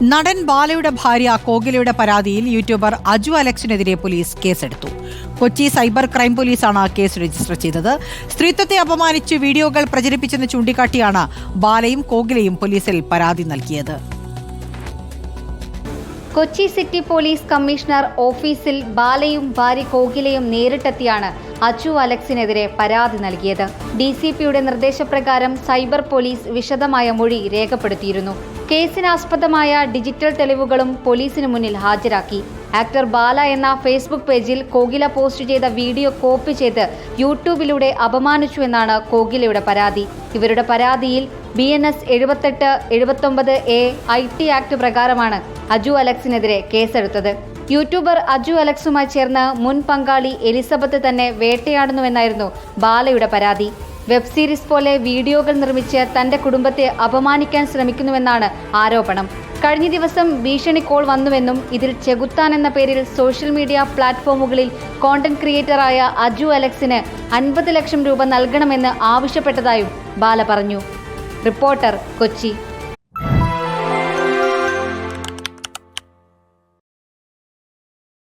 നടൻ ബാലയുടെ ഭാര്യ കോകിലയുടെ പരാതിയിൽ യൂട്യൂബർ അജു അലക്സിനെതിരെ പോലീസ് കേസെടുത്തു. കൊച്ചി സൈബർ ക്രൈം പോലീസാണ് കേസ് രജിസ്റ്റർ ചെയ്തത്. സ്ത്രീത്വത്തെ അപമാനിച്ച് വീഡിയോകൾ പ്രചരിപ്പിച്ചെന്ന് ചൂണ്ടിക്കാട്ടിയാണ് ബാലയും കോകിലയും പോലീസിൽ പരാതി നൽകിയത്. കൊച്ചി സിറ്റി പോലീസ് കമ്മീഷണർ ഓഫീസിൽ ബാലയും ഭാര്യ കോകിലയും നേരിട്ടെത്തിയാണ് അച്ചു അലക്സിനെതിരെ പരാതി നൽകിയത്. ഡി സി പിയുടെ നിർദ്ദേശപ്രകാരം സൈബർ പോലീസ് വിശദമായ മൊഴി രേഖപ്പെടുത്തിയിരുന്നു. കേസിനാസ്പദമായ ഡിജിറ്റൽ തെളിവുകളും പോലീസിന് മുന്നിൽ ഹാജരാക്കി. ആക്ടർ ബാല എന്ന ഫേസ്ബുക്ക് പേജിൽ കോകില പോസ്റ്റ് ചെയ്ത വീഡിയോ കോപ്പി ചെയ്ത് യൂട്യൂബിലൂടെ അപമാനിച്ചു എന്നാണ് കോകിലയുടെ പരാതി. ഇവരുടെ പരാതിയിൽ ബി എൻ എസ് എഴുപത്തെട്ട് എഴുപത്തൊമ്പത് എ ഐ ടി ആക്ട് പ്രകാരമാണ് അജു അലക്സിനെതിരെ കേസെടുത്തത്. യൂട്യൂബർ അജു അലക്സുമായി ചേർന്ന് മുൻ പങ്കാളി എലിസബത്ത് തന്നെ വേട്ടയാടുന്നുവെന്നായിരുന്നു ബാലയുടെ പരാതി. വെബ് സീരീസ് പോലെ വീഡിയോകൾ നിർമ്മിച്ച് തന്റെ കുടുംബത്തെ അപമാനിക്കാൻ ശ്രമിക്കുന്നുവെന്നാണ് ആരോപണം. കഴിഞ്ഞ ദിവസം ഭീഷണി കോൾ വന്നുവെന്നും ഇതിൽ ചെകുത്താൻ എന്ന പേരിൽ സോഷ്യൽ മീഡിയ പ്ലാറ്റ്ഫോമുകളിൽ കോണ്ടന്റ് ക്രിയേറ്ററായ അജു അലക്സിന് അൻപത് ലക്ഷം രൂപ നൽകണമെന്ന് ആവശ്യപ്പെട്ടതായും ബാല പറഞ്ഞു. റിപ്പോർട്ടർ കൊച്ചി